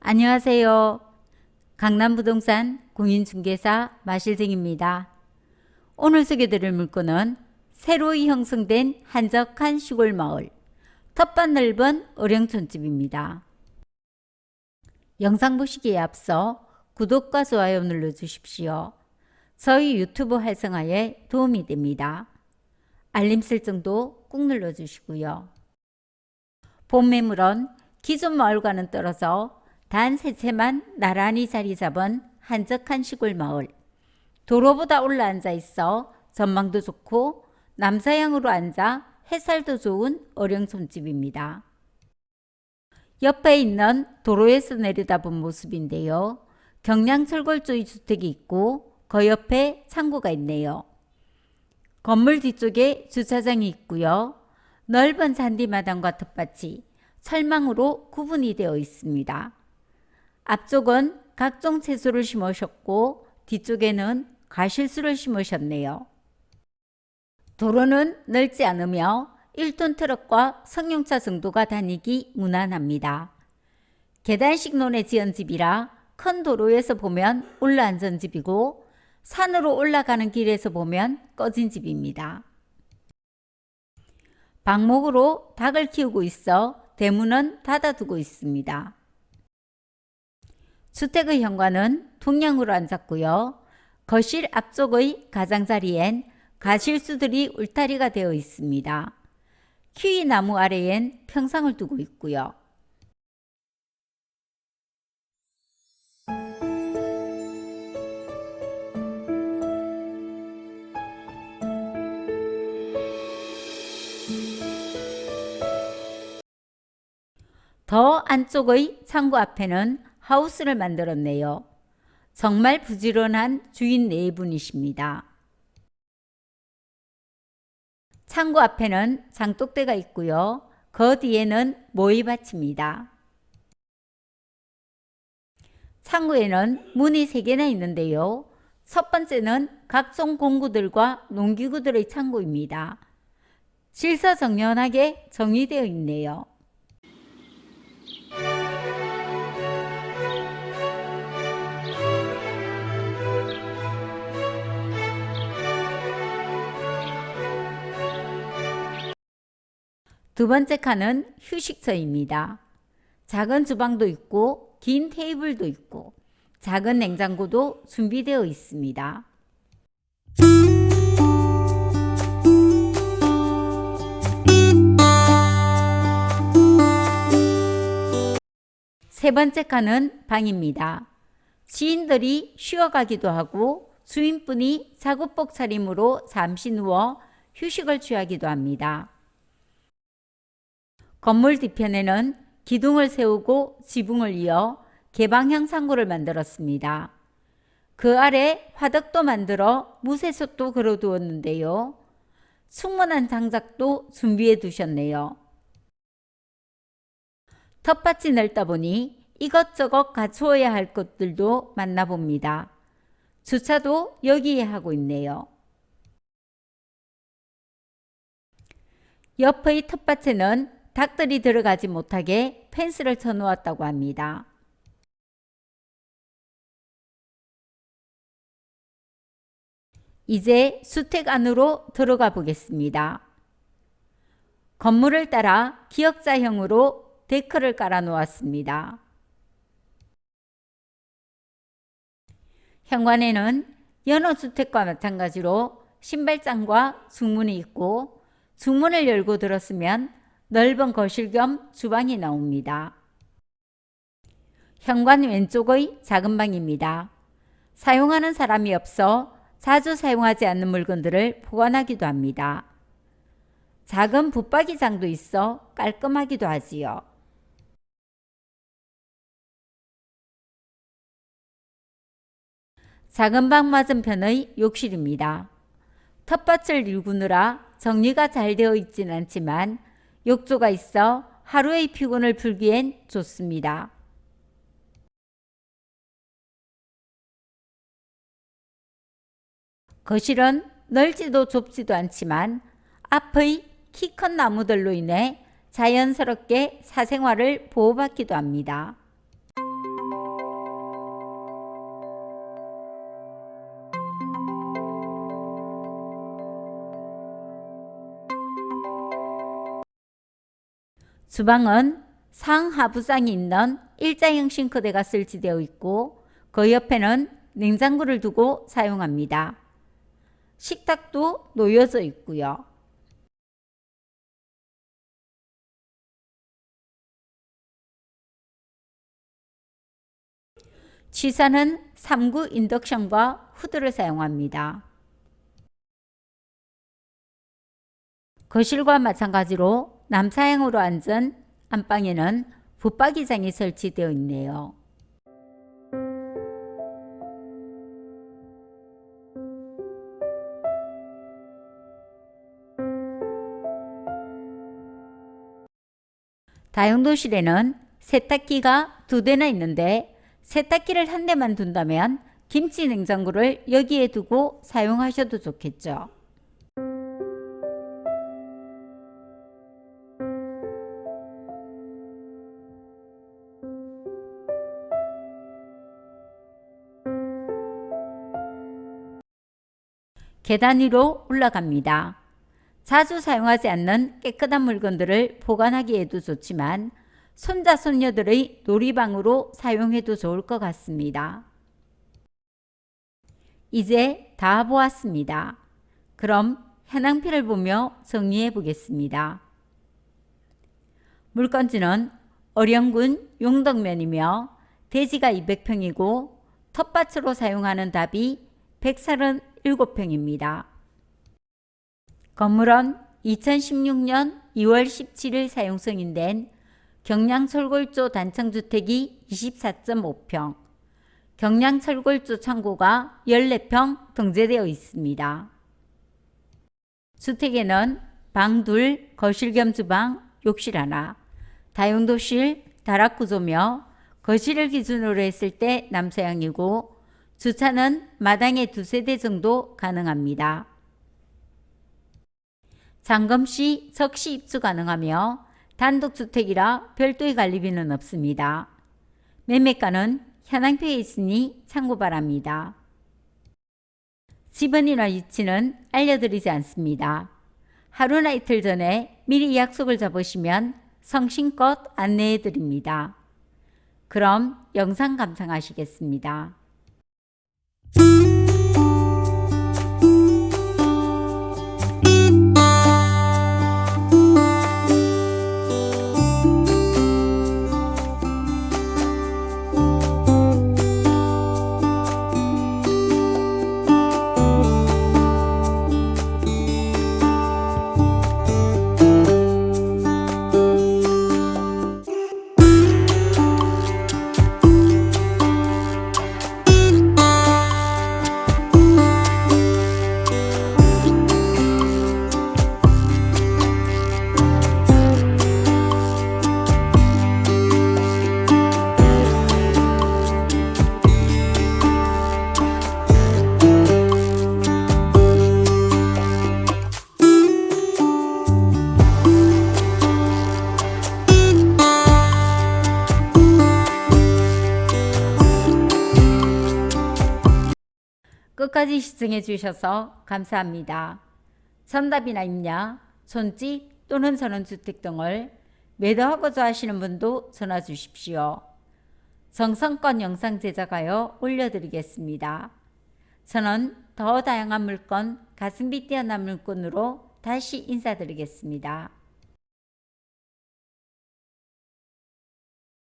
안녕하세요. 강남부동산 공인중개사 마실생입니다. 오늘 소개드릴 물건은 새로이 형성된 한적한 시골 마을 텃밭 넓은 어령촌집입니다. 영상 보시기에 앞서 구독과 좋아요 눌러주십시오. 저희 유튜브 활성화에 도움이 됩니다. 알림 설정도 꾹 눌러주시고요. 본 매물은 기존 마을과는 떨어져 단세 채만 나란히 자리 잡은 한적한 시골 마을. 도로보다 올라앉아 있어 전망도 좋고 남서향으로 앉아 햇살도 좋은 어령촌집입니다. 옆에 있는 도로에서 내려다본 모습인데요. 경량철골조의 주택이 있고 그 옆에 창고가 있네요. 건물 뒤쪽에 주차장이 있고요. 넓은 잔디마당과 텃밭이 철망으로 구분이 되어 있습니다. 앞쪽은 각종 채소를 심으셨고 뒤쪽에는 가실수를 심으셨네요. 도로는 넓지 않으며 1톤 트럭과 승용차 정도가 다니기 무난합니다. 계단식 논에 지은 집이라 큰 도로에서 보면 올라앉은 집이고 산으로 올라가는 길에서 보면 꺼진 집입니다. 방목으로 닭을 키우고 있어 대문은 닫아두고 있습니다. 주택의 현관은 동양으로 앉았고요. 거실 앞쪽의 가장자리엔 가실수들이 울타리가 되어 있습니다. 키위 나무 아래엔 평상을 두고 있고요. 더 안쪽의 창고 앞에는 하우스를 만들었네요. 정말 부지런한 주인 네 분이십니다. 창고 앞에는 장독대가 있고요. 그 뒤에는 모이밭입니다. 창고에는 문이 세 개나 있는데요. 첫 번째는 각종 공구들과 농기구들의 창고입니다. 질서정연하게 정리되어 있네요. 두 번째 칸은 휴식처입니다. 작은 주방도 있고 긴 테이블도 있고 작은 냉장고도 준비되어 있습니다. 세 번째 칸은 방입니다. 지인들이 쉬어가기도 하고 주인분이 작업복 차림으로 잠시 누워 휴식을 취하기도 합니다. 건물 뒤편에는 기둥을 세우고 지붕을 이어 개방형 상고를 만들었습니다. 그 아래 화덕도 만들어 무쇠솥도 걸어두었는데요. 충분한 장작도 준비해 두셨네요. 텃밭이 넓다 보니 이것저것 갖추어야 할 것들도 만나봅니다. 주차도 여기에 하고 있네요. 옆의 텃밭에는 닭들이 들어가지 못하게 펜스를 쳐놓았다고 합니다. 이제 수택 안으로 들어가 보겠습니다. 건물을 따라 기역자형으로 데크를 깔아 놓았습니다. 현관에는 연호주택과 마찬가지로 신발장과 중문이 있고 중문을 열고 들었으면 넓은 거실 겸 주방이 나옵니다. 현관 왼쪽의 작은 방입니다. 사용하는 사람이 없어 자주 사용하지 않는 물건들을 보관하기도 합니다. 작은 붙박이장도 있어 깔끔하기도 하지요. 작은 방 맞은편의 욕실입니다. 텃밭을 일구느라 정리가 잘 되어 있진 않지만 욕조가 있어 하루의 피곤을 풀기엔 좋습니다. 거실은 넓지도 좁지도 않지만 앞의 키 큰 나무들로 인해 자연스럽게 사생활을 보호받기도 합니다. 주방은 상하부상이 있는 일자형 싱크대가 설치되어 있고 그 옆에는 냉장고를 두고 사용합니다. 식탁도 놓여져 있고요. 취사는 3구 인덕션과 후드를 사용합니다. 거실과 마찬가지로 남사형으로 앉은 안방에는 붙박이장이 설치되어 있네요. 다용도실에는 세탁기가 두 대나 있는데 세탁기를 한 대만 둔다면 김치 냉장고를 여기에 두고 사용하셔도 좋겠죠. 계단 위로 올라갑니다. 자주 사용하지 않는 깨끗한 물건들을 보관하기에도 좋지만 손자 손녀들의 놀이방으로 사용해도 좋을 것 같습니다. 이제 다 보았습니다. 그럼 현황표를 보며 정리해 보겠습니다. 물건지는 어령군 용덕면이며 대지가 200평이고 텃밭으로 사용하는 답이 137평입니다. 건물은 2016년 2월 17일 사용 승인된 경량 철골조 단층주택이 24.5평, 경량 철골조 창고가 14평 등재되어 있습니다. 주택에는 방 둘, 거실 겸 주방, 욕실 하나, 다용도실, 다락구조며 거실을 기준으로 했을 때 남서양이고 주차는 마당에 두세 대 정도 가능합니다. 잔금 시 적시 입주 가능하며 단독주택이라 별도의 관리비는 없습니다. 매매가는 현황표에 있으니 참고 바랍니다. 집은이나 위치는 알려드리지 않습니다. 하루나 이틀 전에 미리 약속을 잡으시면 성심껏 안내해 드립니다. 그럼 영상 감상하시겠습니다. 끝까지 시청해 주셔서 감사합니다. 전답이나 임야, 손집 또는 전원주택 등을 매도하고자 하시는 분도 전화 주십시오. 정성껏 영상 제작하여 올려드리겠습니다. 저는 더 다양한 물건, 가성비 뛰어난 물건으로 다시 인사드리겠습니다.